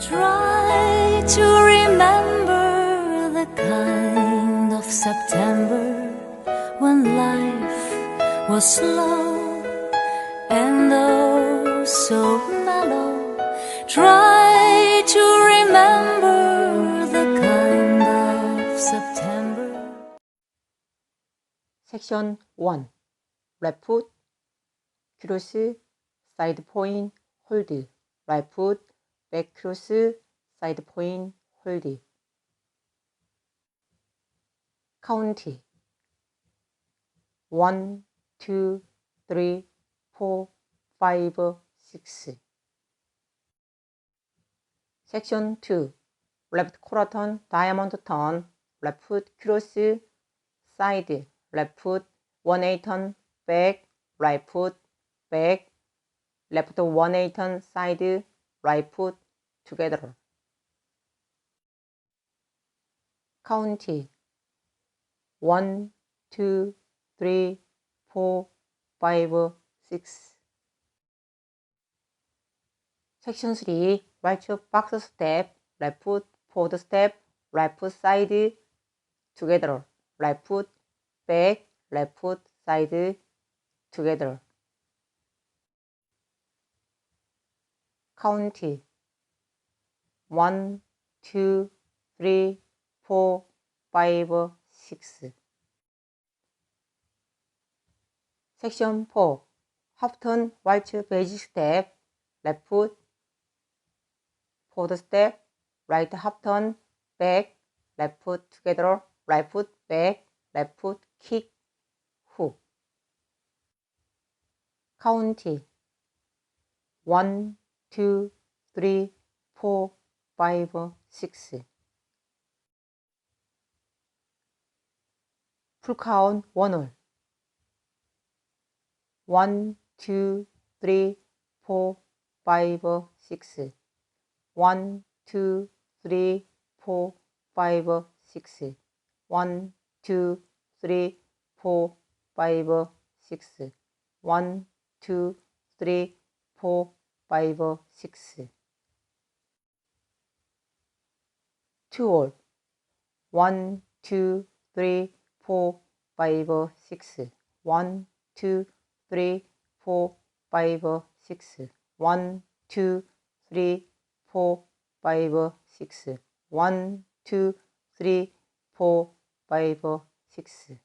Try to remember the kind of September when life was slow and oh so mellow. Try to remember the kind of September. Section 1 레풋 side point, hold. Right foot. 백크로스 사이드 포인 홀립 카운티 1, 2, 3, 4, 5, 6 섹션 2 레프트 코라 턴, 다이아몬드 턴, 레프트 크로스, 사이드, 레프트 원에이 턴, 백, 라이프트, 백, 레프트 원에이 턴, 사이드, 라이프트 together. county one, two, three, four, five, six. 섹션 3 right box step, left foot forward step, left foot side together, left foot back, left foot side together. county 1, 2, 3, 4, 5, 6 섹션 4 하프턴 왈츠 베이지 스텝 레프 포드 스텝 라이트 하프턴 백 레프 투게더 라이 풋백 레프 킥후 카운티 1, 2, 3, 4, 파이버 식스 풀카운 원홀 원, 투, 쓰리, 포, 파이브, 식스 원, 투, 쓰리, 포, 파이브, 식스 원, 투, 쓰리, 포, 파이브, 식스 원, 투, 쓰리, 포, 파이브, 식스 all. 1, 2, 3, 4, 5, 6. 1, 2, 3, 4, 5, 6. 1, 2, 3, 4, 5, 6. 1, 2, 3, 4, 5, 6.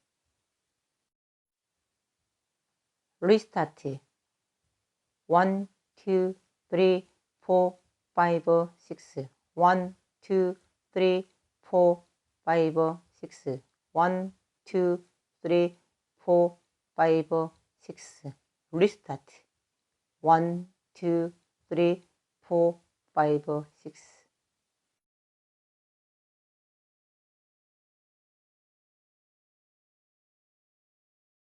리스타트 1, 2, 3, 4, 5, 6. 1, 2, three, four, five, six. one, two, three, four, five, six. restart. one, two, three, four, five, six.